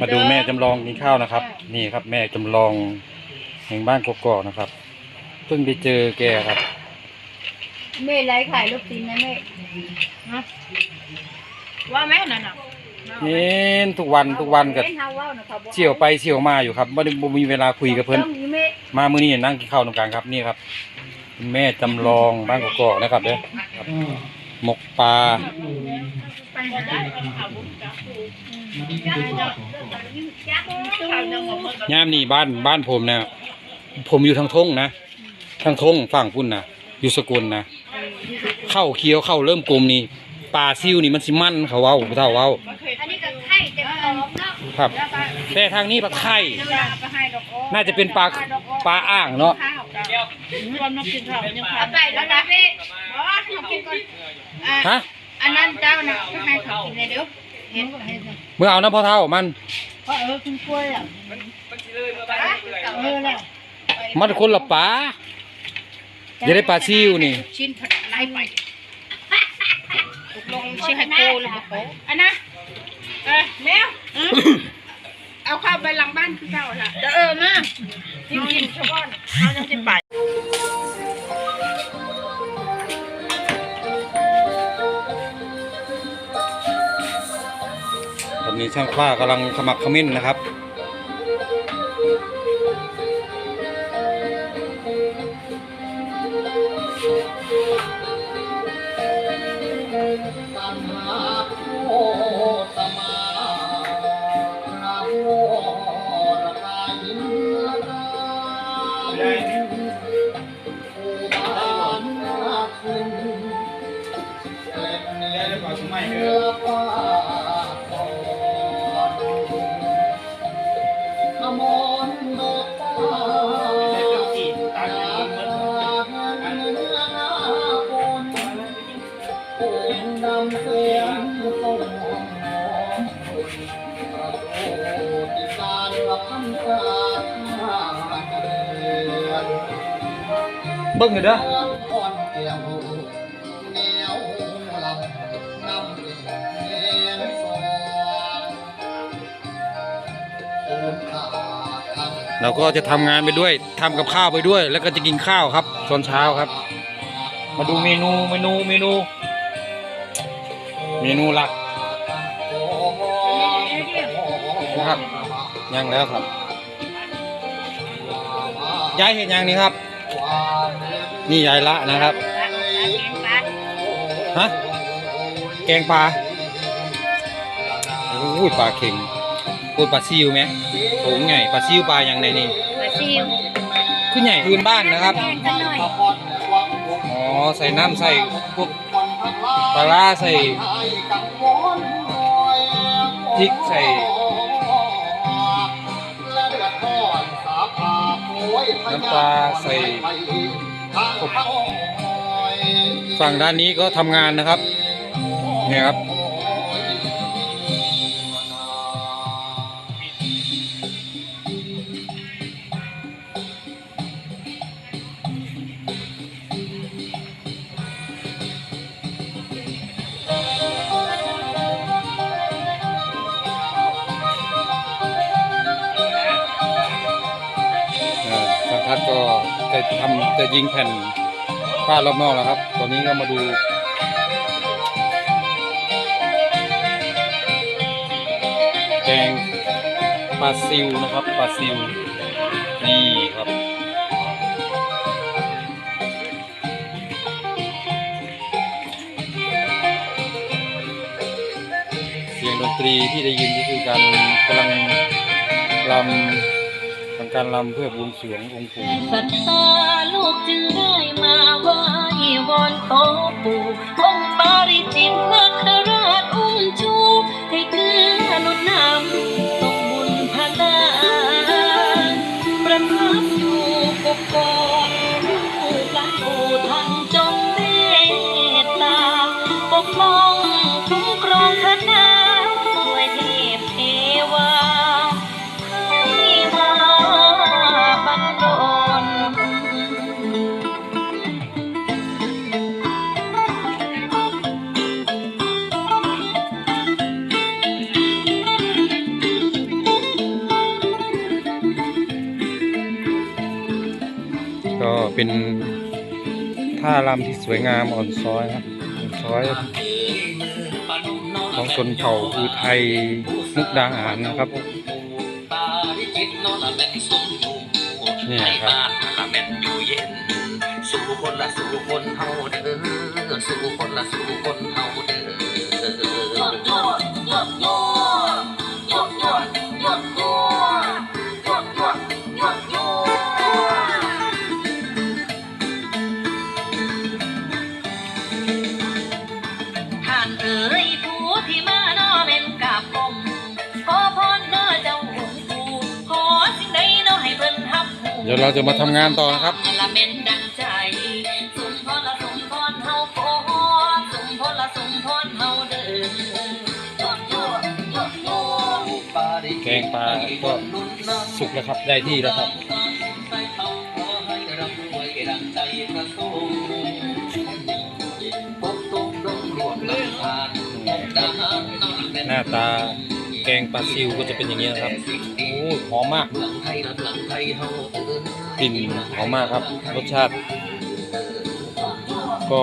มาดูแม่จำลองกินข้าวนะครับ นี่ครับ แม่จำลองแห่งบ้านกกอกนะครับ เพิ่งไปเจอแกครับ แม่ไลฟ์ขายลูกชิ้นนะแม่ฮะว่าแม่นั่นน่ะเห็นทุกวันทุกวันกับเห็นเฮาเว้านะเขาบอกเชี่ยวไปเชี่ยวมาอยู่ครับไม่ได้บ่มีเวลาคุยกับเพิ่นต้องมีแม่มามื้อนี้นั่งกินข้าวตรงกลางครับนี่ครับคุณแม่จำลองบ้านกกอกนะครับเด้อครับ หมกปลาไปหาได้ข่าวบุญจักกูข่าวยังบ่หมดย่ามนี่บ้านบ้านผมเนี่ยผมอยู่ทางทงนะทางทงฝั่งพุ่นนะอยู่สกุลนะเข้าเคี้ยวเข้าเริ่มกลมนี่ปลาซิวนี่มันสิมันเขาเว้าเฒ่าเว้าอันนี้ก็ไข่เอาครับ แต่ทางนี้ปลาไข่น่าจะเป็นปลาปลาอ่างเนาะ ฮะอันนั้นเจ้าน่ะก็ให้เขากินเลยเดี๋ยวเห็นก็เห็นนะเมื่อเอาน้ำพอเท่ามันเพราะเออคุณกล้วยอะเออแล้วมันคนละปลาอย่าได้ปลาซิวนี่ชิ้นผัดไล่ไปตกลงชื่อให้โกหรือบ่โกอันนะเอ้ยแมวเอาข้าวไปหลังบ้านคือเก่าล่ะเดี๋ยวเออมาจริงๆชาวบ้านเขาจะสิไป นี้ช่างฟ้ากำลังขมักขมิ้นนะครับตัณหาโคตมานาโมระกายินละกาภูบานนาคุณเออ เสียงส่งหอมหอมประโสติการรับคำกราบเรือนบิ้งเลยเด้ออ่อนเกี่ยวแนวลำนำเสียงเนียนสองโอนขาเราก็จะทำงานไปด้วยทำกับข้าวไปด้วย แล้วก็จะกินข้าวครับตอนเช้าครับ มาดูเมนูเมนูเมนู เมนูหลักนะครับยังแล้วครับยายเห็นยังนี่ครับ นี่ยายละนะครับฮะแกงปลาโอ้ยปลาเข่งโอ้ยปลาซิวไหมโถงใหญ่ปลาซิวปลาอย่างไรนี่มาซิวขึ้นใหญ่พื้นบ้านนะครับแกงกันหน่อยอ๋อใส่น้ำใส่พวก ปลาร้าใส่พริกใส่น้ำปลาใส่ฝั่งด้านนี้ก็ทำงานนะครับ เนี่ยครับ ทัศน์ก็จะทำจะยิงแผ่นผ้ารอบนอกแล้วครับ ตอนนี้ก็มาดูแกงปลาซิวนะครับปลาซิวนี่ครับเสียงดนตรีที่ได้ยินก็คือการกำลังลำ การลำเพื่อบวงสรวงองค์ปู่ศรัทธาลูกจึงได้มาไหว้วอนขอปู่องค์ปาริจิตนาคราชอุ้มชู ให้เกื้อหนุนนำตกบุญพลาประทับอยู่ปกป้อง เป็นท่ารำที่สวยงามอ่อนซ้อยครับอ่อนซ้อย ของชนเผ่าอุทัยมุกดาหารนะครับเนี่ยครับสู่คนละสู่คนเฮาเด้อสู่คนละสู่คนเฮา เดี๋ยวเราจะมาทำงานต่อนะครับละเมนดังใจสมพรละสมพรเฮาขอสมพรละสมพรเฮาเด้อแกงปลาก็สุกแล้วครับได้ที่แล้วครับหน้าตา แกงปลาซิวก็จะเป็นอย่างนี้นะครับโอ้หอมมากกลิ่นหอมมากครับ รสชาติ ก็